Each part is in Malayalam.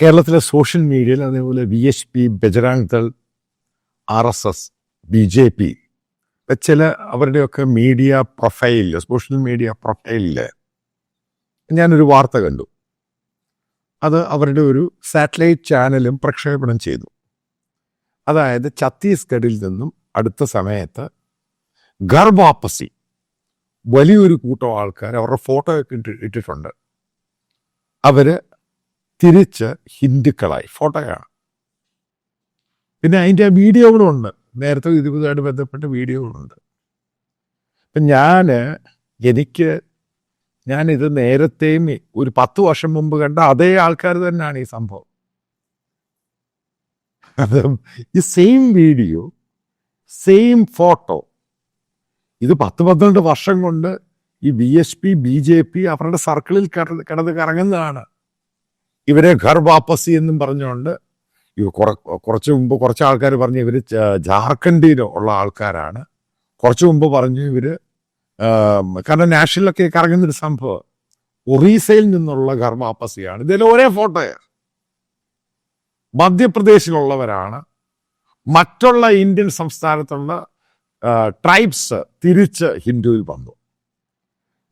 കേരളത്തിലെ സോഷ്യൽ മീഡിയയിൽ അതേപോലെ V H P Bajrang Dal R S S B J P ചില അവരുടെയൊക്കെ മീഡിയ പ്രൊഫൈലിൽ സോഷ്യൽ മീഡിയ പ്രൊഫൈലിൽ ഞാനൊരു വാർത്ത കണ്ടു. അത് അവരുടെ ഒരു സാറ്റലൈറ്റ് ചാനലും പ്രക്ഷേപണം ചെയ്തു. അതായത് ഛത്തീസ്ഗഡിൽ നിന്നും അടുത്ത സമയത്ത് ഗർഭാപ്പസി വലിയൊരു കൂട്ടം ആൾക്കാർ അവരുടെ ഫോട്ടോ ഒക്കെ ഇട്ടിട്ടുണ്ട്. അവർ തിരിച്ച് ഹിന്ദുക്കളായി. ഫോട്ടോയാണ്. പിന്നെ അതിന്റെ വീഡിയോകളുണ്ട്. നേരത്തെ ഇതുമായിട്ട് ബന്ധപ്പെട്ട വീഡിയോകളുണ്ട്. ഇപ്പം ഞാൻ എനിക്ക് ഞാനിത് നേരത്തെയും ഒരു പത്ത് വർഷം മുമ്പ് കണ്ട അതേ ആൾക്കാർ തന്നെയാണ് ഈ സംഭവം. അത് ഈ സെയിം വീഡിയോ സെയിം ഫോട്ടോ ഇത് പത്ത് പന്ത്രണ്ട് വർഷം കൊണ്ട് ഈ B S P B J P അവരുടെ സർക്കിളിൽ കിടന്ന് കറങ്ങുന്നതാണ്. ഇവരെ ഘർ വാപ്പസി എന്നും പറഞ്ഞുകൊണ്ട് ഇവ കുറ കുറച്ച് മുമ്പ് കുറച്ച് ആൾക്കാർ പറഞ്ഞു ഇവർ ജാർഖണ്ഡിൽ ഉള്ള ആൾക്കാരാണ്. കുറച്ച് മുമ്പ് പറഞ്ഞു ഇവർ കാരണം നാഷണലൊക്കെ കറങ്ങുന്നൊരു സംഭവം. ഒറീസയിൽ നിന്നുള്ള ഘർ വാപ്പസിയാണ്. ഇതിൽ ഒരേ ഫോട്ടോയാണ് മധ്യപ്രദേശിലുള്ളവരാണ്. മറ്റുള്ള ഇന്ത്യൻ സംസ്ഥാനത്തുള്ള ട്രൈബ്സ് തിരിച്ച് ഹിന്ദുവിൽ വന്നു.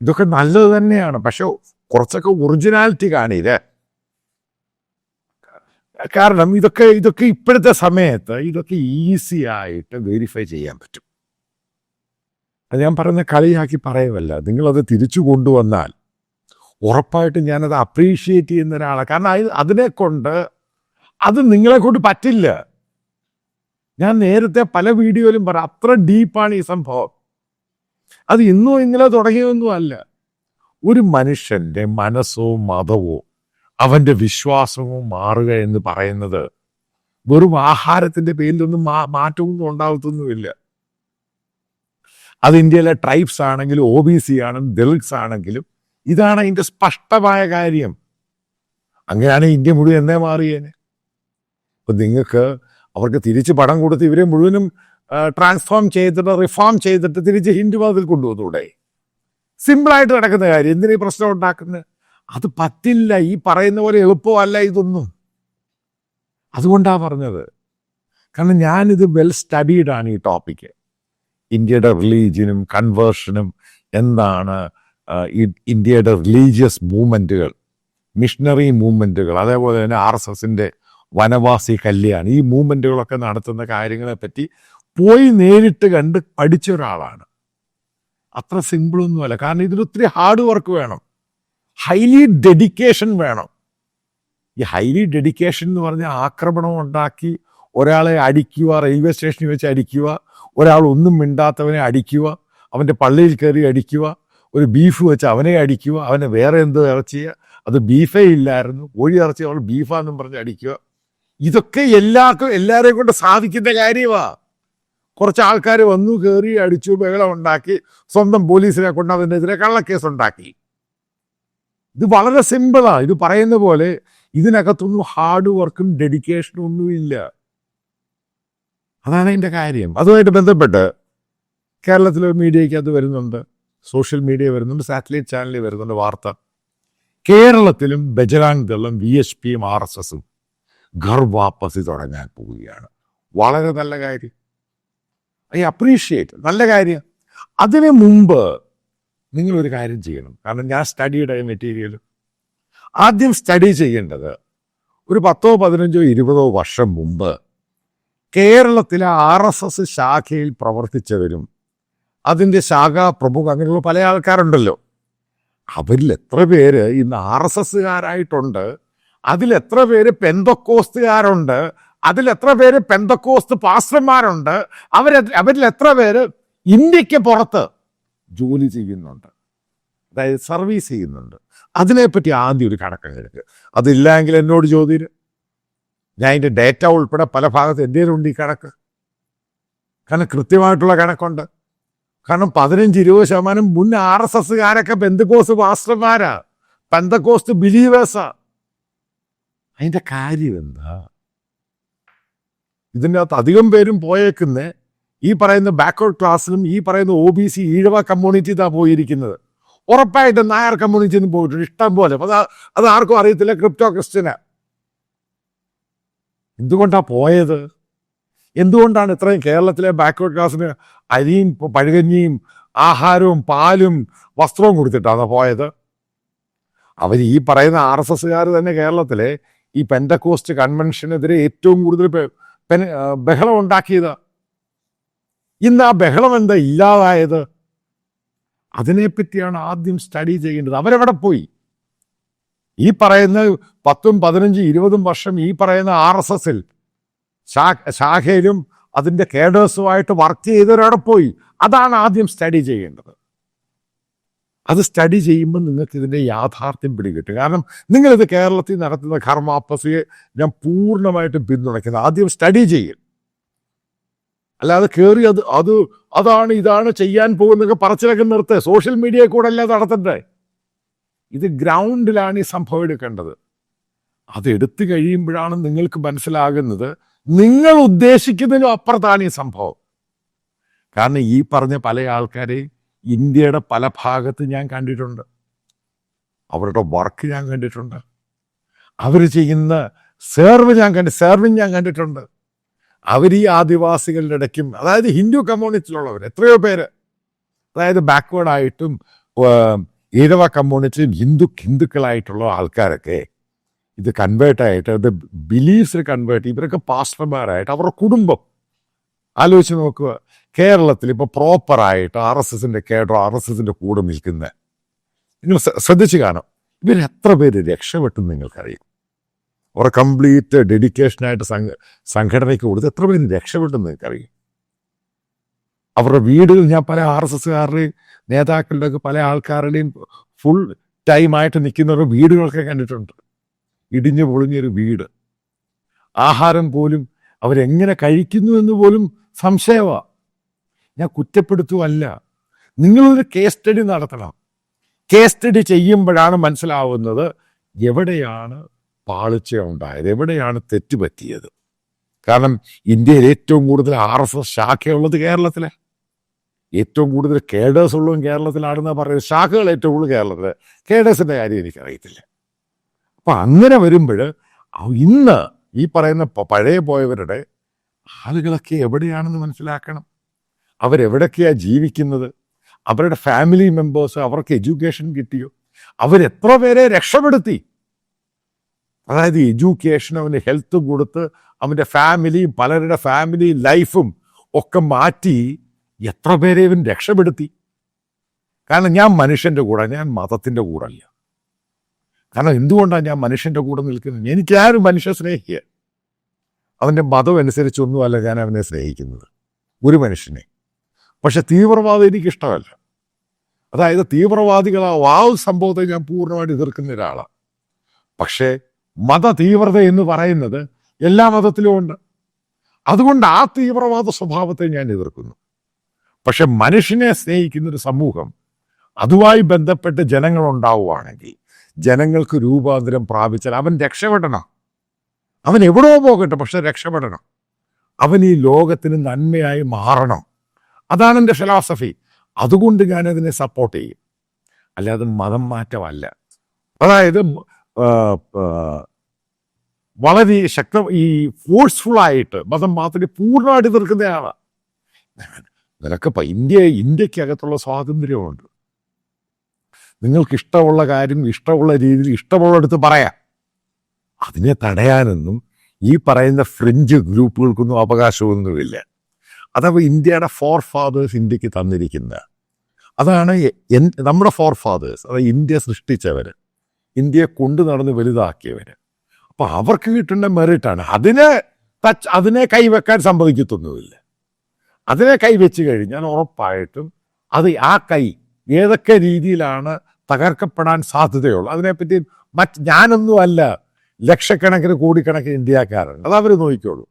ഇതൊക്കെ നല്ലത് തന്നെയാണ്. പക്ഷെ കുറച്ചൊക്കെ ഒറിജിനാലിറ്റി കാണില്ലേ കാരണം ഇതൊക്കെ ഇതൊക്കെ ഇപ്പോഴത്തെ സമയത്ത് ഇതൊക്കെ ഈസി ആയിട്ട് വെരിഫൈ ചെയ്യാൻ പറ്റും. അത് ഞാൻ പറയുന്ന കളിയാക്കി പറയുമല്ല നിങ്ങളത് തിരിച്ചു കൊണ്ടുവന്നാൽ ഉറപ്പായിട്ടും ഞാനത് അപ്രീഷിയേറ്റ് ചെയ്യുന്ന ഒരാളാണ് കാരണം അത് അതിനെ കൊണ്ട് അത് നിങ്ങളെ കൊണ്ട് പറ്റില്ല. ഞാൻ നേരത്തെ പല വീഡിയോയിലും പറ അത്ര ഡീപ്പാണ് ഈ സംഭവം. അത് ഇന്നോ ഇന്നലെ തുടങ്ങിയൊന്നും അല്ല. ഒരു മനുഷ്യന്റെ മനസ്സോ മതവോ അവന്റെ വിശ്വാസവും മാറുക എന്ന് പറയുന്നത് വെറും ആഹാരത്തിന്റെ പേരിലൊന്നും മാ മാറ്റമൊന്നും ഉണ്ടാകത്തൊന്നുമില്ല. അത് ഇന്ത്യയിലെ ട്രൈബ്സ് ആണെങ്കിലും ഒ ബി സി ആണെങ്കിലും ദളിത്സ് ആണെങ്കിലും ഇതാണ് അതിന്റെ സ്പഷ്ടമായ കാര്യം. അങ്ങനെയാണ് ഇന്ത്യ മുഴുവൻ എന്നേ മാറിയേനെ. അപ്പൊ നിങ്ങൾക്ക് അവർക്ക് തിരിച്ച് പണം കൊടുത്ത് ഇവരെ മുഴുവനും ട്രാൻസ്ഫോം ചെയ്തിട്ട് റിഫോം ചെയ്തിട്ട് തിരിച്ച് ഹിന്ദു മതത്തിൽ കൊണ്ടുവന്നൂടെ സിമ്പിളായിട്ട് നടക്കുന്ന കാര്യം. എന്തിനാ പ്രശ്നം ഉണ്ടാക്കുന്നത്? അത് പറ്റില്ല. ഈ പറയുന്ന പോലെ എളുപ്പമല്ല ഇതൊന്നും. അതുകൊണ്ടാണ് പറഞ്ഞത്. കാരണം ഞാനിത് വെൽ സ്റ്റഡീഡാണ് ഈ ടോപ്പിക്ക് ഇന്ത്യയുടെ റിലീജിയനും കൺവേർഷനും എന്താണ് ഇന്ത്യയുടെ റിലീജിയസ് മൂവ്മെന്റുകൾ മിഷണറി മൂവ്മെന്റുകൾ അതേപോലെ തന്നെ ആർ എസ് എസിന്റെ വനവാസി കല്യാൺ ഈ മൂവ്മെന്റുകളൊക്കെ നടത്തുന്ന കാര്യങ്ങളെ പറ്റി പോയി നേരിട്ട് കണ്ട് പഠിച്ച ഒരാളാണ്. അത്ര സിമ്പിളൊന്നുമല്ല കാരണം ഇതിനൊത്തിരി ഹാർഡ് വർക്ക് വേണം. ഹൈലി ഡെഡിക്കേഷൻ വേണം. ഈ ഹൈലി ഡെഡിക്കേഷൻ എന്ന് പറഞ്ഞാൽ ആക്രമണം ഉണ്ടാക്കി ഒരാളെ അടിക്കുക റെയിൽവേ സ്റ്റേഷനിൽ വെച്ച് അടിക്കുക ഒരാൾ ഒന്നും മിണ്ടാത്തവനെ അടിക്കുക അവന്റെ പള്ളിയിൽ കയറി അടിക്കുക ഒരു ബീഫ് വെച്ച് അവനെ അടിക്കുക അവനെ വേറെ എന്ത് ഇറച്ചിയ അത് ബീഫേ ഇല്ലായിരുന്നു കോഴി ഇറച്ചി അവൾ ബീഫാന്നും പറഞ്ഞ് അടിക്കുക. ഇതൊക്കെ എല്ലാവർക്കും എല്ലാവരെയും കൊണ്ട് സാധിക്കുന്ന കാര്യമാ. കുറച്ച് ആൾക്കാർ വന്നു കയറി അടിച്ചു ബഹളം ഉണ്ടാക്കി സ്വന്തം പോലീസിനെ കൊണ്ട് അതിനെതിരെ കള്ളക്കേസ് ഉണ്ടാക്കി. ഇത് വളരെ സിമ്പിളാണ് ഇത് പറയുന്ന പോലെ ഇതിനകത്തൊന്നും ഹാർഡ് വർക്കും ഡെഡിക്കേഷനും ഒന്നുമില്ല. അതാണ് അതിന്റെ കാര്യം. അതുമായിട്ട് ബന്ധപ്പെട്ട് കേരളത്തിലെ മീഡിയയ്ക്കകത്ത് വരുന്നുണ്ട്. സോഷ്യൽ മീഡിയ വരുന്നുണ്ട്. സാറ്റലൈറ്റ് ചാനലിൽ വരുന്നുണ്ട് വാർത്ത. കേരളത്തിലും ബജറാങ് ദളും വി എച്ച് പിയും ആർ എസ് എസും ഗർവാപ്പസി തുടങ്ങാൻ പോവുകയാണ്. വളരെ നല്ല കാര്യം. ഐ അപ്രീഷിയേറ്റ് നല്ല കാര്യം. അതിനു മുമ്പ് നിങ്ങളൊരു കാര്യം ചെയ്യണം. കാരണം ഞാൻ സ്റ്റഡിയുടെ മെറ്റീരിയൽ ആദ്യം സ്റ്റഡി ചെയ്യേണ്ടത് ഒരു പത്തോ പതിനഞ്ചോ ഇരുപതോ വർഷം മുമ്പ് കേരളത്തിലെ ആർ എസ് എസ് ശാഖയിൽ പ്രവർത്തിച്ചവരും അതിന്റെ ശാഖാ പ്രമുഖ അങ്ങനെയുള്ള പല ആൾക്കാരുണ്ടല്ലോ. അവരിൽ എത്ര പേര് ഇന്ന് ആർ എസ് എസ്സുകാരായിട്ടുണ്ട് അതിൽ എത്ര പേര് പെന്തക്കോസ്തുകാരുണ്ട്? അതിൽ എത്ര പേര് പെന്തക്കോസ്ത് പാസ്റ്റർമാരുണ്ട്? അവരെ അവരിൽ എത്ര പേര് ഇന്ത്യയ്ക്ക് പുറത്ത് ജോലി ചെയ്യുന്നുണ്ട്. അതായത് സർവീസ് ചെയ്യുന്നുണ്ട്. അതിനെപ്പറ്റി ആദ്യം ഒരു കണക്ക് കണക്കെടുക്കുക അതില്ലെങ്കിൽ എന്നോട് ചോദ്യം ഞാൻ അതിന്റെ ഡേറ്റ ഉൾപ്പെടെ പല ഭാഗത്ത് എന്തേലുണ്ട് ഈ കണക്ക്? കാരണം കൃത്യമായിട്ടുള്ള കണക്കുണ്ട്. കാരണം പതിനഞ്ച് ഇരുപത് ശതമാനം മുൻ ആർ എസ് എസ്സുകാരൊക്കെ ബന്ധുക്കോസ് മാസ്റ്റർമാരാ. പെന്തക്കോസ്റ്റ് ബിലീവേഴ്സാ. അതിന്റെ കാര്യം എന്താ? ഇതിന്റെ അകത്ത് അധികം പേരും പോയേക്കുന്ന ഈ പറയുന്ന ബാക്ക്വേർഡ് ക്ലാസ്സിലും ഈ പറയുന്ന O B C Ezhava community ഇതാ പോയിരിക്കുന്നത്. ഉറപ്പായിട്ടും നായർ കമ്മ്യൂണിറ്റിന്ന് പോയിട്ടുണ്ട്. ഇഷ്ടം പോലെ. അത് അത് ആർക്കും അറിയത്തില്ല. Crypto Christian. എന്തുകൊണ്ടാണ് പോയത്? എന്തുകൊണ്ടാണ് ഇത്രയും കേരളത്തിലെ ബാക്ക്വേർഡ് ക്ലാസ്സിന് അരിയും പഴുകഞ്ഞിയും ആഹാരവും പാലും വസ്ത്രവും കൊടുത്തിട്ടാണ് പോയത്? അവർ ഈ പറയുന്ന ആർ എസ് എസ്സുകാർ തന്നെ കേരളത്തിലെ ഈ പെൻഡക്കോസ്റ്റ് കൺവെൻഷനെതിരെ ഏറ്റവും കൂടുതൽ ബഹളം ഉണ്ടാക്കിയത് ഇന്ന് ആ ബഹളം എന്താ ഇല്ലാതായത്? അതിനെപ്പറ്റിയാണ് ആദ്യം സ്റ്റഡി ചെയ്യേണ്ടത്. അവരെവിടെ പോയി? ഈ പറയുന്ന പത്തും പതിനഞ്ചും ഇരുപതും വർഷം ഈ പറയുന്ന ആർ എസ് എസിൽ ശാഖയിലും അതിന്റെ കേഡേഴ്സുമായിട്ട് വർക്ക് ചെയ്തവരവിടെ പോയി. അതാണ് ആദ്യം സ്റ്റഡി ചെയ്യേണ്ടത്. അത് സ്റ്റഡി ചെയ്യുമ്പോൾ നിങ്ങൾക്ക് ഇതിന്റെ യാഥാർത്ഥ്യം പിടികിട്ടും. കാരണം നിങ്ങളിത് കേരളത്തിൽ നടത്തുന്ന കർമാപ്പസിയെ ഞാൻ പൂർണമായിട്ടും പിന്തുണയ്ക്കുന്നത് ആദ്യം സ്റ്റഡി ചെയ്യും. അല്ലാതെ കയറി അത് അത് അതാണ് ഇതാണ് ചെയ്യാൻ പോകുന്നൊക്കെ പറച്ചിലൊക്കെ നിർത്ത്. സോഷ്യൽ മീഡിയ കൂടെ അല്ലാതെ നടത്തണ്ടേ? ഇത് ഗ്രൗണ്ടിലാണ് ഈ സംഭവം എടുക്കേണ്ടത്. അത് എടുത്തു കഴിയുമ്പോഴാണ് നിങ്ങൾക്ക് മനസ്സിലാകുന്നത് നിങ്ങൾ ഉദ്ദേശിക്കുന്നതിനും അപ്പുറത്താണ് ഈ സംഭവം. കാരണം ഈ പറഞ്ഞ പല ആൾക്കാരെയും ഇന്ത്യയുടെ പല ഭാഗത്ത് ഞാൻ കണ്ടിട്ടുണ്ട്. അവരുടെ വർക്ക് ഞാൻ കണ്ടിട്ടുണ്ട്. അവർ ചെയ്യുന്ന സെർവ് ഞാൻ കണ്ടി സെർവിങ് ഞാൻ കണ്ടിട്ടുണ്ട്. അവർ ഈ ആദിവാസികളുടെ ഇടയ്ക്കും അതായത് ഹിന്ദു കമ്മ്യൂണിറ്റിയിലുള്ളവർ എത്രയോ പേര് അതായത് ബാക്ക്വേഡായിട്ടും ഈഴവ കമ്മ്യൂണിറ്റിയും ഹിന്ദു ഹിന്ദുക്കളായിട്ടുള്ള ആൾക്കാരൊക്കെ ഇത് കൺവേർട്ട് ആയിട്ട് ഇത് ബിലീഫ്സിൽ കൺവേർട്ട് ഇവരൊക്കെ പാസ്റ്റർമാരായിട്ട് അവരുടെ കുടുംബം. ആലോചിച്ച് നോക്കുക. കേരളത്തിൽ ഇപ്പോൾ പ്രോപ്പറായിട്ട് ആർ എസ് എസിന്റെ കേഡറോ ആർ എസ് എസിന്റെ കൂടെ നിൽക്കുന്ന. നിങ്ങൾ ശ്രദ്ധിച്ചു കാണാം. ഇവർ എത്ര പേര് രക്ഷപ്പെട്ടു നിങ്ങൾക്കറിയാം. അവരുടെ കംപ്ലീറ്റ് ഡെഡിക്കേഷനായിട്ട് സംഘ സംഘടനയ്ക്ക് കൊടുത്ത് എത്ര പേര് രക്ഷപ്പെട്ടെന്ന് നിങ്ങൾക്കറിയാം അവരുടെ വീടുകൾ ഞാൻ പല ആർ എസ് എസ്സുകാരുടെയും നേതാക്കളുടെയൊക്കെ പല ആൾക്കാരുടെയും ഫുൾ ടൈമായിട്ട് നിൽക്കുന്നവരുടെ വീടുകളൊക്കെ കണ്ടിട്ടുണ്ട്. ഇടിഞ്ഞു പൊളിഞ്ഞൊരു വീട്. ആഹാരം പോലും അവരെങ്ങനെ കഴിക്കുന്നു എന്ന് പോലും സംശയമാണ് ഞാൻ കുറ്റപ്പെടുത്തുമല്ല നിങ്ങളൊരു കേസ് സ്റ്റഡി നടത്തണം. കേസ് സ്റ്റഡി ചെയ്യുമ്പോഴാണ് മനസ്സിലാവുന്നത് എവിടെയാണ് പാളിച്ച ഉണ്ടായത് എവിടെയാണ് തെറ്റുപറ്റിയത്? കാരണം ഇന്ത്യയിൽ ഏറ്റവും കൂടുതൽ ആർ എസ് എസ് ശാഖയുള്ളത് കേരളത്തിലെ. ഏറ്റവും കൂടുതൽ കേഡേഴ്സ് ഉള്ളതും കേരളത്തിലാണെന്ന് പറയുന്നത്. ശാഖകൾ ഏറ്റവും കൂടുതൽ കേരളത്തിലെ. കേഡേഴ്സിന്റെ കാര്യം എനിക്കറിയത്തില്ല. അപ്പൊ അങ്ങനെ വരുമ്പോൾ ഇന്ന് ഈ പറയുന്ന പഴയ പോയവരുടെ ആളുകളൊക്കെ എവിടെയാണെന്ന് മനസ്സിലാക്കണം? അവരെവിടൊക്കെയാണ് ജീവിക്കുന്നത്? അവരുടെ ഫാമിലി മെമ്പേഴ്സ് അവർക്ക് എഡ്യൂക്കേഷൻ കിട്ടിയോ? അവരെത്ര പേരെ രക്ഷപ്പെടുത്തി? അതായത് എഡ്യൂക്കേഷൻ അവന് ഹെൽത്ത് കൊടുത്ത് അവന്റെ ഫാമിലിയും പലരുടെ ഫാമിലി ലൈഫും ഒക്കെ മാറ്റി എത്ര പേരെ ഇവൻ രക്ഷപ്പെടുത്തി? കാരണം ഞാൻ മനുഷ്യന്റെ കൂടെ ഞാൻ മതത്തിന്റെ കൂടെ അല്ല കാരണം എന്തുകൊണ്ടാണ് ഞാൻ മനുഷ്യന്റെ കൂടെ നിൽക്കുന്നത്? എനിക്കാരും മനുഷ്യ സ്നേഹിക്കുക അവന്റെ മതം അനുസരിച്ചൊന്നുമല്ല ഞാൻ അവനെ സ്നേഹിക്കുന്നത്. ഒരു മനുഷ്യനെ. പക്ഷെ തീവ്രവാദം എനിക്കിഷ്ടമല്ല. അതായത് തീവ്രവാദികൾ ആ വാവ് സംഭവത്തെ ഞാൻ പൂർണമായിട്ട് എതിർക്കുന്ന ഒരാളാണ് പക്ഷേ മത തീവ്രത എന്ന് പറയുന്നത് എല്ലാ മതത്തിലും ഉണ്ട്. അതുകൊണ്ട് ആ തീവ്രവാദ സ്വഭാവത്തെ ഞാൻ എതിർക്കുന്നു. പക്ഷെ മനുഷ്യനെ സ്നേഹിക്കുന്ന ഒരു സമൂഹം അതുമായി ബന്ധപ്പെട്ട് ജനങ്ങൾ ഉണ്ടാവുകയാണെങ്കിൽ ജനങ്ങൾക്ക് രൂപാന്തരം പ്രാപിച്ചാൽ അവൻ രക്ഷപ്പെടണം. അവൻ എവിടെയോ പോകട്ടെ പക്ഷെ രക്ഷപ്പെടണം. അവൻ ഈ ലോകത്തിന് നന്മയായി മാറണം. അതാണ് എന്റെ ഫിലോസഫി അതുകൊണ്ട് ഞാനതിനെ സപ്പോർട്ട് ചെയ്യും. അല്ലാതെ മതം മാറ്റമല്ല. അതായത് വളരെ ശക്ത ഈ ഫോഴ്സ്ഫുൾ ആയിട്ട് മതം മാത്രമേ പൂർണമായിട്ട് എതിർക്കുന്നയാളാണ് നിനക്ക് ഇന്ത്യ ഇന്ത്യക്കകത്തുള്ള സ്വാതന്ത്ര്യമുണ്ട്. നിങ്ങൾക്ക് ഇഷ്ടമുള്ള കാര്യം ഇഷ്ടമുള്ള രീതിയിൽ ഇഷ്ടമുള്ളടുത്ത് പറയാം. അതിനെ തടയാനൊന്നും ഈ പറയുന്ന ഫ്രഞ്ച് ഗ്രൂപ്പുകൾക്കൊന്നും അവകാശമൊന്നുമില്ല. അതപ്പോൾ ഇന്ത്യയുടെ ഫോർ ഫാദേഴ്സ് ഇന്ത്യയ്ക്ക് തന്നിരിക്കുന്ന. അതാണ് നമ്മുടെ ഫോർ ഫാദേഴ്സ് അതായത് ഇന്ത്യ സൃഷ്ടിച്ചവർ ഇന്ത്യയെ കൊണ്ടു നടന്ന് വലുതാക്കിയവർ അപ്പൊ അവർക്ക് കിട്ടേണ്ട മെറിറ്റാണ്. അതിനെ ടച്ച് അതിനെ കൈവെക്കാൻ സമ്മതിക്കത്തൊന്നുമില്ല. അതിനെ കൈവച്ച് കഴിഞ്ഞാൽ ഉറപ്പായിട്ടും അത് ആ കൈ ഏതൊക്കെ രീതിയിലാണ് തകർക്കപ്പെടാൻ സാധ്യതയുള്ളൂ അതിനെപ്പറ്റി മറ്റ് ഞാനൊന്നും അല്ല ലക്ഷക്കണക്കിന് കോടിക്കണക്കിന് ഇന്ത്യക്കാരുണ്ട് അത് അവർ നോക്കിക്കോളൂ.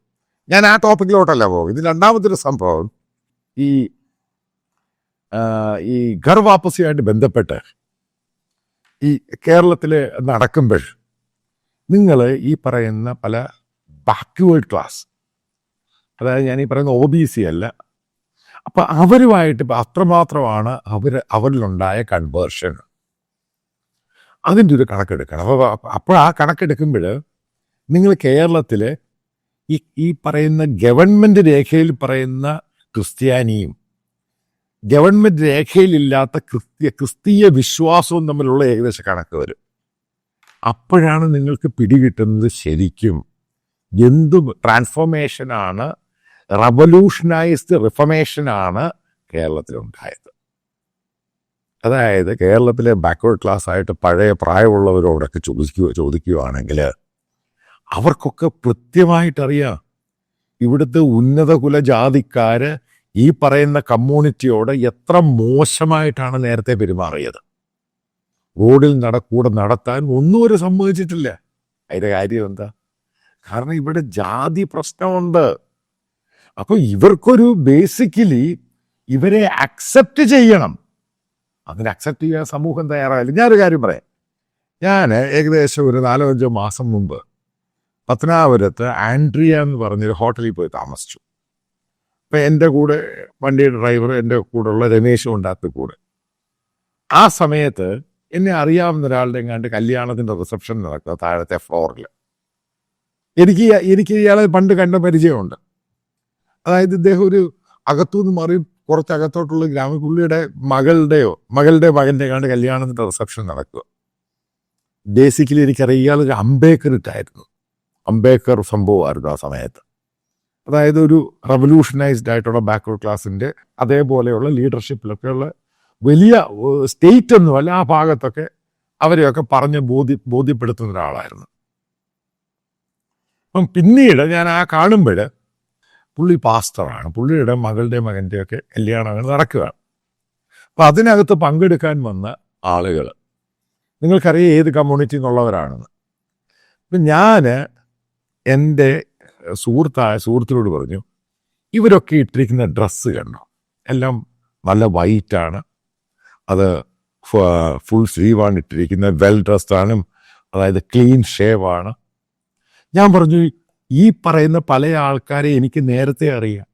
ഞാൻ ആ ടോപ്പിക്കിലോട്ടല്ല പോകും ഇത് രണ്ടാമത്തെ ഒരു സംഭവം. ഈ ഈ ഘർ വാപ്പസിയായിട്ട് ബന്ധപ്പെട്ട് ഈ കേരളത്തിൽ നടക്കുമ്പോൾ നിങ്ങൾ ഈ പറയുന്ന പല ബാക്ക്വേർഡ് ക്ലാസ് അതായത് ഞാൻ ഈ പറയുന്ന ഒ ബി സി അല്ല അപ്പം അവരുമായിട്ട് ഇപ്പം അത്രമാത്രമാണ് അവർ അവരിലുണ്ടായ കൺവേർഷൻ അതിന്റെ ഒരു കണക്കെടുക്കണം. അപ്പോൾ അപ്പോൾ ആ കണക്കെടുക്കുമ്പോൾ നിങ്ങൾ കേരളത്തിൽ ഈ ഈ പറയുന്ന ഗവൺമെന്റ് രേഖയിൽ പറയുന്ന ക്രിസ്ത്യാനിയും ഗവൺമെന്റ് രേഖയിലില്ലാത്ത ക്രിസ്തീയ ക്രിസ്തീയ വിശ്വാസവും തമ്മിലുള്ള ഏകദേശ കണക്ക് വരും. അപ്പോഴാണ് നിങ്ങൾക്ക് പിടികിട്ടുന്നത് ശരിക്കും. എന്തും ട്രാൻസ്ഫോർമേഷനാണ് റവല്യൂഷനൈസ്ഡ് റിഫർമേഷനാണ് കേരളത്തിലുണ്ടായത്. അതായത് കേരളത്തിലെ ബാക്ക്വേർഡ് ക്ലാസ് ആയിട്ട് പഴയ പ്രായമുള്ളവരോടൊക്കെ ചോദിക്കുക ചോദിക്കുകയാണെങ്കിൽ അവർക്കൊക്കെ കൃത്യമായിട്ടറിയാം. ഇവിടുത്തെ ഉന്നത കുലജാതിക്കാര് ഈ പറയുന്ന കമ്മ്യൂണിറ്റിയോട് എത്ര മോശമായിട്ടാണ് നേരത്തെ പെരുമാറിയത്? റോഡിൽ നടക്കൂടെ നടത്താൻ ഒന്നും ഒരു സമ്മതിച്ചിട്ടില്ല. അതിന്റെ കാര്യം എന്താ? കാരണം ഇവിടെ ജാതി പ്രശ്നമുണ്ട്. അപ്പോൾ ഇവർക്കൊരു ബേസിക്കലി ഇവരെ അക്സെപ്റ്റ് ചെയ്യണം. അങ്ങനെ അക്സെപ്റ്റ് ചെയ്യാൻ സമൂഹം തയ്യാറായില്ല. ഞാനൊരു കാര്യം പറയാം. ഞാൻ ഏകദേശം ഒരു നാലോ അഞ്ചോ മാസം മുമ്പ് പത്തനാപുരത്ത് ആൻഡ്രിയ എന്ന് പറഞ്ഞൊരു ഹോട്ടലിൽ പോയി താമസിച്ചു. അപ്പം എന്റെ കൂടെ വണ്ടിയുടെ ഡ്രൈവർ എന്റെ കൂടെയുള്ള രമേശും ഉണ്ടാത്ത കൂടെ. ആ സമയത്ത് എന്നെ അറിയാവുന്ന ഒരാളുടെ എങ്ങാണ്ട് കല്യാണത്തിന്റെ റിസപ്ഷൻ നടക്കുക താഴത്തെ ഫ്ലോറിൽ എനിക്ക് എനിക്ക് ഇയാളെ പണ്ട് കണ്ട പരിചയമുണ്ട്. അതായത് ഇദ്ദേഹം ഒരു അകത്തുനിന്ന് മാറി കുറച്ച് ഗ്രാമപുള്ളിയുടെ മകളുടെയോ മകളുടെ മകന്റെ കണ്ട് കല്യാണത്തിന്റെ റിസപ്ഷൻ നടക്കുക. ബേസിക്കലി എനിക്കറിയാം ഒരു അംബേക്കർ ഇട്ടായിരുന്നു. അംബേക്കർ സംഭവമായിരുന്നു ആ സമയത്ത്. അതായത് ഒരു റവല്യൂഷനൈസ്ഡ് ആയിട്ടുള്ള ബാക്ക്വേർഡ് ക്ലാസിന്റെ അതേപോലെയുള്ള ലീഡർഷിപ്പിലൊക്കെയുള്ള വലിയ സ്റ്റേറ്റ് ഒന്നുമല്ല ആ ഭാഗത്തൊക്കെ അവരെയൊക്കെ പറഞ്ഞ് ബോധ്യ ബോധ്യപ്പെടുത്തുന്ന ഒരാളായിരുന്നു. അപ്പം പിന്നീട് ഞാൻ ആ കാണുമ്പോൾ പുള്ളി പാസ്റ്ററാണ്. പുള്ളിയുടെ മകളുടെ മകന്റെയൊക്കെ കല്യാണങ്ങൾ നടക്കുകയാണ്. അപ്പം അതിനകത്ത് പങ്കെടുക്കാൻ വന്ന ആളുകൾ നിങ്ങൾക്കറിയാം ഏത് കമ്മ്യൂണിറ്റി എന്നുള്ളവരാണെന്ന് അപ്പം ഞാൻ എന്റെ സുഹൃത്തായ സുഹൃത്തിനോട് പറഞ്ഞു ഇവരൊക്കെ ഇട്ടിരിക്കുന്ന ഡ്രസ്സ് കണ്ടോ? എല്ലാം നല്ല വൈറ്റാണ് അത് ഫുൾ സ്ലീവാണ് ഇട്ടിരിക്കുന്നത് വെൽ ഡ്രസ്ഡാണ് അതായത് ക്ലീൻ ഷേവാണ് ഞാൻ പറഞ്ഞു ഈ പറയുന്ന പല ആൾക്കാരെ എനിക്ക് നേരത്തെ അറിയാം.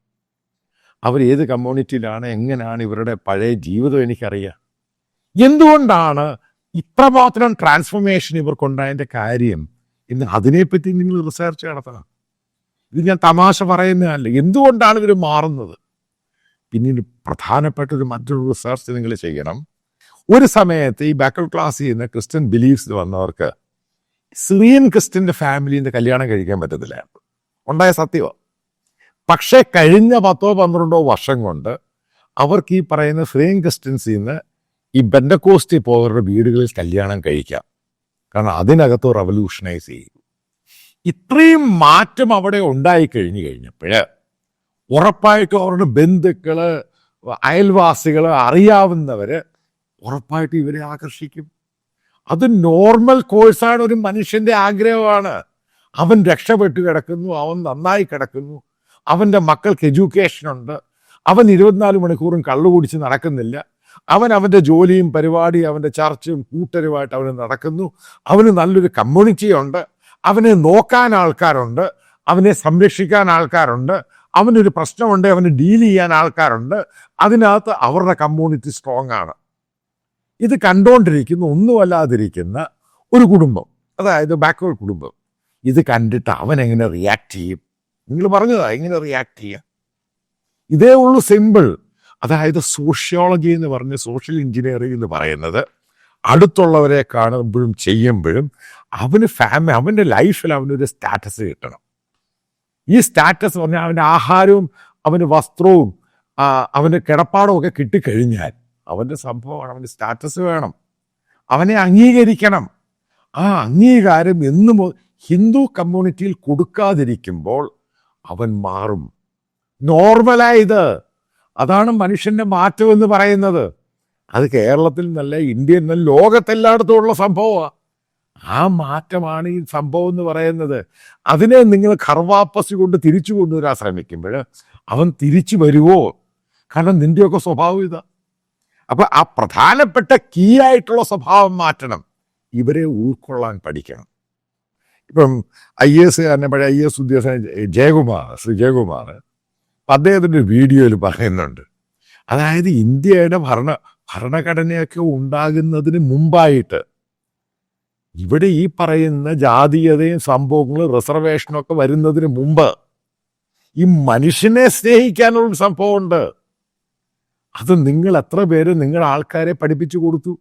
അവർ ഏത് കമ്മ്യൂണിറ്റിയിലാണ് എങ്ങനെയാണ് ഇവരുടെ പഴയ ജീവിതം എനിക്കറിയാം. എന്തുകൊണ്ടാണ് ഇത്രമാത്രം ട്രാൻസ്ഫോർമേഷൻ ഇവർക്കുണ്ടായതിന്റെ കാര്യം ഇന്ന് അതിനെപ്പറ്റി നിങ്ങൾ റിസർച്ച് നടത്തണം? ഇത് ഞാൻ തമാശ പറയുന്നതല്ല. എന്തുകൊണ്ടാണ് ഇവർ മാറുന്നത്? പിന്നീട് പ്രധാനപ്പെട്ട ഒരു മറ്റൊരു റിസർച്ച് നിങ്ങൾ ചെയ്യണം. ഒരു സമയത്ത് ഈ ബാക്കൽ ക്ലാസ് ചെയ്യുന്ന ക്രിസ്ത്യൻ ബിലീഫ്സ് വന്നവർക്ക് സിറിയൻ ക്രിസ്ത്യന്റെ ഫാമിലിന്റെ കല്യാണം കഴിക്കാൻ പറ്റത്തില്ല. ഉണ്ടായ സത്യമാണ് പക്ഷേ കഴിഞ്ഞ പത്തോ പന്ത്രണ്ടോ വർഷം കൊണ്ട് അവർക്ക് ഈ പറയുന്ന സിറിയൻ ക്രിസ്ത്യൻസിൽ നിന്ന് ഈ ബെൻഡക്കോസ്റ്റി പോകരുടെ വീടുകളിൽ കല്യാണം കഴിക്കാം. കാരണം അതിനകത്ത് റവല്യൂഷനൈസ് ചെയ്യും. ഇത്രയും മാറ്റം അവിടെ ഉണ്ടായി കഴിഞ്ഞു കഴിഞ്ഞപ്പോൾ ഉറപ്പായിട്ടും അവരുടെ ബന്ധുക്കൾ അയൽവാസികൾ അറിയാവുന്നവർ ഉറപ്പായിട്ടും ഇവരെ ആകർഷിക്കും. അത് നോർമൽ കോഴ്സാണ് ഒരു മനുഷ്യന്റെ ആഗ്രഹമാണ്. അവൻ രക്ഷപ്പെട്ട് കിടക്കുന്നു അവൻ നന്നായി കിടക്കുന്നു അവന്റെ മക്കൾക്ക് എഡ്യൂക്കേഷൻ ഉണ്ട് അവൻ ഇരുപത്തിനാല് മണിക്കൂറും കള്ളു കുടിച്ച് നടക്കുന്നില്ല അവൻ അവന്റെ ജോലിയും പരിപാടിയും അവന്റെ ചർച്ചയും കൂട്ടരുമായിട്ട് അവന് നടക്കുന്നു അവന് നല്ലൊരു കമ്മ്യൂണിറ്റി ഉണ്ട്. അവനെ നോക്കാൻ ആൾക്കാരുണ്ട് അവനെ സംരക്ഷിക്കാൻ ആൾക്കാരുണ്ട് അവനൊരു പ്രശ്നമുണ്ട് അവന് ഡീൽ ചെയ്യാൻ ആൾക്കാരുണ്ട് അതിനകത്ത് അവരുടെ കമ്മ്യൂണിറ്റി സ്ട്രോങ് ആണ്. ഇത് കണ്ടുകൊണ്ടിരിക്കുന്ന ഒന്നുമല്ലാതിരിക്കുന്ന ഒരു കുടുംബം അതായത് ബാക്ക്വേർഡ് കുടുംബം. ഇത് കണ്ടിട്ട് അവൻ എങ്ങനെ റിയാക്ട് ചെയ്യും? നിങ്ങൾ പറഞ്ഞതാ എങ്ങനെ റിയാക്ട് ചെയ്യാം? ഇതേ ഉള്ളൂ സിമ്പിൾ അതായത് സോഷ്യോളജി എന്ന് പറഞ്ഞ് സോഷ്യൽ എഞ്ചിനീയറിംഗ് എന്ന് പറയുന്നത് അടുത്തുള്ളവരെ കാണുമ്പോഴും ചെയ്യുമ്പോഴും അവന് ഫാമിലി അവന്റെ ലൈഫിൽ അവനൊരു സ്റ്റാറ്റസ് കിട്ടണം. ഈ സ്റ്റാറ്റസ് പറഞ്ഞാൽ അവന്റെ ആഹാരവും അവന് വസ്ത്രവും അവന് കിടപ്പാടവും ഒക്കെ കിട്ടിക്കഴിഞ്ഞാൽ അവന്റെ സംഭവമാണ് അവന്റെ സ്റ്റാറ്റസ് വേണം. അവനെ അംഗീകരിക്കണം. ആ അംഗീകാരം എന്നും ഹിന്ദു കമ്മ്യൂണിറ്റിയിൽ കൊടുക്കാതിരിക്കുമ്പോൾ അവൻ മാറും. നോർമലായത് അതാണ് മനുഷ്യന്റെ മാറ്റം എന്ന് പറയുന്നത്. അത് കേരളത്തിൽ നല്ല ഇന്ത്യ എന്ന ലോകത്തെല്ലായിടത്തും ഉള്ള സംഭവമാണ് ആ മാറ്റമാണ് ഈ സംഭവം എന്ന് പറയുന്നത്. അതിനെ നിങ്ങൾ കർവാപ്പസ് കൊണ്ട് തിരിച്ചു കൊണ്ടുവരാൻ ശ്രമിക്കുമ്പോൾ അവൻ തിരിച്ചു വരുവോ? കാരണം നിന്റെയൊക്കെ സ്വഭാവം ഇതാ. അപ്പൊ ആ പ്രധാനപ്പെട്ട കീ ആയിട്ടുള്ള സ്വഭാവം മാറ്റണം. ഇവരെ ഉൾക്കൊള്ളാൻ പഠിക്കണം. ഇപ്പം ഐ എസ് തന്നെ പഴയ ഐ എസ് ഉദ്യോഗസ്ഥൻ ജയകുമാർ ശ്രീ ജയകുമാർ. അദ്ദേഹത്തിന്റെ വീഡിയോയിൽ പറയുന്നുണ്ട്. അതായത് ഇന്ത്യയുടെ ഭരണ ഭരണഘടനയൊക്കെ ഉണ്ടാകുന്നതിന് മുമ്പായിട്ട് ഇവിടെ ഈ പറയുന്ന ജാതീയതയും സംഭവങ്ങളും റിസർവേഷനും ഒക്കെ വരുന്നതിന് മുമ്പ് ഈ മനുഷ്യനെ സ്നേഹിക്കാനുള്ള സംഭവമുണ്ട്. അത് നിങ്ങൾ എത്ര പേര് നിങ്ങളുടെ ആൾക്കാരെ പഠിപ്പിച്ചു കൊടുത്തു?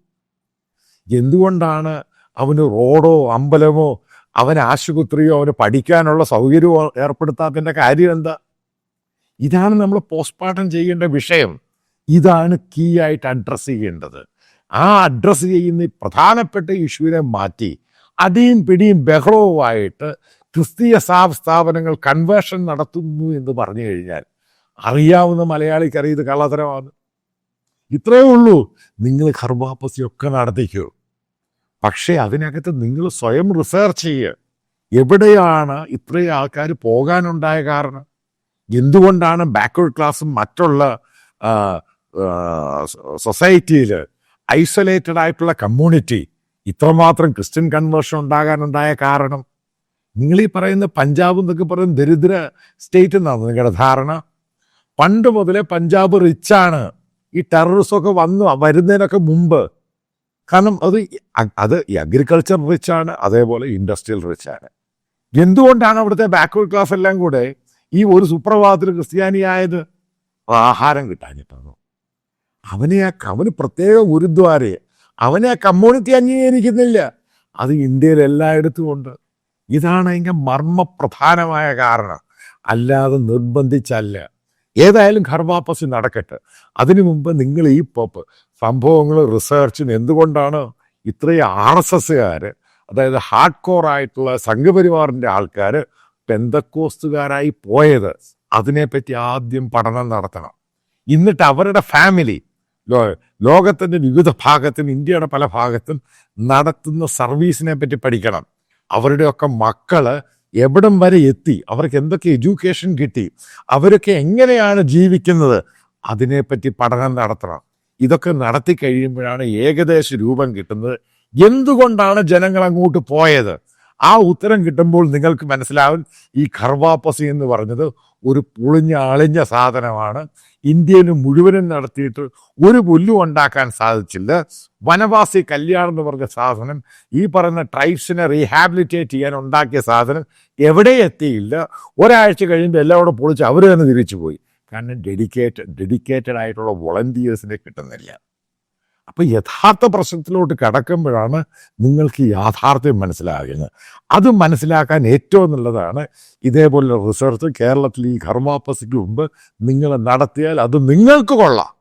എന്തുകൊണ്ടാണ് അവന് റോഡോ അമ്പലമോ അവന് ആശുപത്രിയോ അവന് പഠിക്കാനുള്ള സൗകര്യമോ ഏർപ്പെടുത്താത്തതിന്റെ കാര്യം എന്താ? ഇതാണ് നമ്മൾ പോസ്റ്റ്മോർട്ടം ചെയ്യേണ്ട വിഷയം. ഇതാണ് കീ ആയിട്ട് അഡ്രസ്സ് ചെയ്യേണ്ടത്. ആ അഡ്രസ്സ് ചെയ്യുന്ന പ്രധാനപ്പെട്ട ഇഷ്യൂവിനെ മാറ്റി അടിയും പിടിയും ബഹളവുമായിട്ട് ക്രിസ്തീയ സ്ഥാ- സ്ഥാപനങ്ങൾ കൺവേർഷൻ നടത്തുന്നു എന്ന് പറഞ്ഞു കഴിഞ്ഞാൽ അറിയാവുന്ന മലയാളിക്ക് ഇത് കള്ളത്തരമാണ്. ഇത്രയേ ഉള്ളൂ. നിങ്ങൾ കർമാപ്പസിയൊക്കെ നടത്തിക്കൂ. പക്ഷേ അതിനകത്ത് നിങ്ങൾ സ്വയം റിസർച്ച് ചെയ്യുക എവിടെയാണ് ഇത്രയും ആൾക്കാർ പോകാനുണ്ടായ കാരണം? എന്തുകൊണ്ടാണ് ബാക്ക്വേർഡ് ക്ലാസ്സും മറ്റുള്ള സൊസൈറ്റിയിൽ ഐസൊലേറ്റഡ് ആയിട്ടുള്ള കമ്മ്യൂണിറ്റി ഇത്രമാത്രം ക്രിസ്ത്യൻ കൺവേർഷൻ ഉണ്ടാകാനുണ്ടായ കാരണം നിങ്ങൾ ഈ പറയുന്ന പഞ്ചാബ് എന്നൊക്കെ പറയുന്ന ദരിദ്ര സ്റ്റേറ്റ് എന്നാണ് നിങ്ങളുടെ ധാരണ. പണ്ട് മുതലേ പഞ്ചാബ് റിച്ചാണ്. ഈ ടെററിസം ഒക്കെ വന്നു വരുന്നതിനൊക്കെ മുമ്പ്. കാരണം അത് അത് ഈ അഗ്രികൾച്ചർ റിച്ചാണ് അതേപോലെ ഇൻഡസ്ട്രിയൽ റിച്ചാണ്. എന്തുകൊണ്ടാണ് അവിടുത്തെ ബാക്ക്വേർഡ് ക്ലാസ് എല്ലാം കൂടെ ഈ ഒരു സുപ്രഭാതത്തിൽ ക്രിസ്ത്യാനിയായത്? ആഹാരം കിട്ടാഞ്ഞിട്ടാണ്? അവനെ ആ അവന് പ്രത്യേക ഗുരുദ്വാരയെ അവനെ ആ കമ്മ്യൂണിറ്റി അംഗീകരിക്കുന്നില്ല. അത് ഇന്ത്യയിൽ എല്ലായിടത്തും ഉണ്ട് ഇതാണ് അതിന്റെ മർമ്മപ്രധാനമായ കാരണം. അല്ലാതെ നിർബന്ധിച്ചല്ല. ഏതായാലും ഘർവാപ്പസ് നടക്കട്ടെ. അതിനു മുമ്പ് നിങ്ങൾ ഈ പോപ്പ് സംഭവങ്ങൾ റിസർച്ചിന് എന്തുകൊണ്ടാണ് ഇത്രയും ആർ എസ് എസ്സുകാർ അതായത് ഹാർഡ് കോർ ആയിട്ടുള്ള സംഘപരിവാറിന്റെ ആൾക്കാർ പെന്തക്കോസ്തുകാരായി പോയത്. അതിനെപ്പറ്റി ആദ്യം പഠനം നടത്തണം. എന്നിട്ട് അവരുടെ ഫാമിലി ലോകത്തിന്റെ വിവിധ ഭാഗത്തും ഇന്ത്യയുടെ പല ഭാഗത്തും നടത്തുന്ന സർവീസിനെ പറ്റി പഠിക്കണം. അവരുടെയൊക്കെ മക്കൾ എവിടം വരെ എത്തി? അവർക്ക് എന്തൊക്കെ എഡ്യൂക്കേഷൻ കിട്ടി? അവരൊക്കെ എങ്ങനെയാണ് ജീവിക്കുന്നത്? അതിനെപ്പറ്റി പഠനം നടത്തണം. ഇതൊക്കെ നടത്തി കഴിയുമ്പോഴാണ് ഏകദേശ രൂപം കിട്ടുന്നത്. എന്തുകൊണ്ടാണ് ജനങ്ങൾ അങ്ങോട്ട് പോയത്? ആ ഉത്തരം കിട്ടുമ്പോൾ നിങ്ങൾക്ക് മനസ്സിലാവും ഈ ഖർവാപ്പസി എന്ന് പറഞ്ഞത് ഒരു പുളിഞ്ഞ അളിഞ്ഞ സാധനമാണ്. ഇന്ത്യയിൽ മുഴുവനും നടത്തിയിട്ട് ഒരു പുല്ലും ഉണ്ടാക്കാൻ സാധിച്ചില്ല. വനവാസി കല്യാണം എന്ന് പറഞ്ഞ സാധനം ഈ പറയുന്ന ട്രൈബ്സിനെ റീഹാബിലിറ്റേറ്റ് ചെയ്യാൻ ഉണ്ടാക്കിയ സാധനം എവിടെ എത്തിയില്ല. ഒരാഴ്ച കഴിയുമ്പോൾ എല്ലാം കൂടെ പൊളിച്ച് അവർ തന്നെ തിരിച്ചു പോയി കാരണം ഡെഡിക്കേറ്റഡ് ഡെഡിക്കേറ്റഡ് ആയിട്ടുള്ള വോളണ്ടിയേഴ്സിനെ കിട്ടുന്നില്ല. അപ്പം യഥാർത്ഥ പ്രശ്നത്തിലോട്ട് കടക്കുമ്പോഴാണ് നിങ്ങൾക്ക് യാഥാർത്ഥ്യം മനസ്സിലാകുന്നത്. അത് മനസ്സിലാക്കാൻ ഏറ്റവും നല്ലതാണ് ഇതേപോലെ റിസർച്ച് കേരളത്തിൽ ഈ ഖർമാപ്പസിക്ക് മുമ്പ് നിങ്ങൾ നടത്തിയാൽ അത് നിങ്ങൾക്ക് കൊള്ളാം.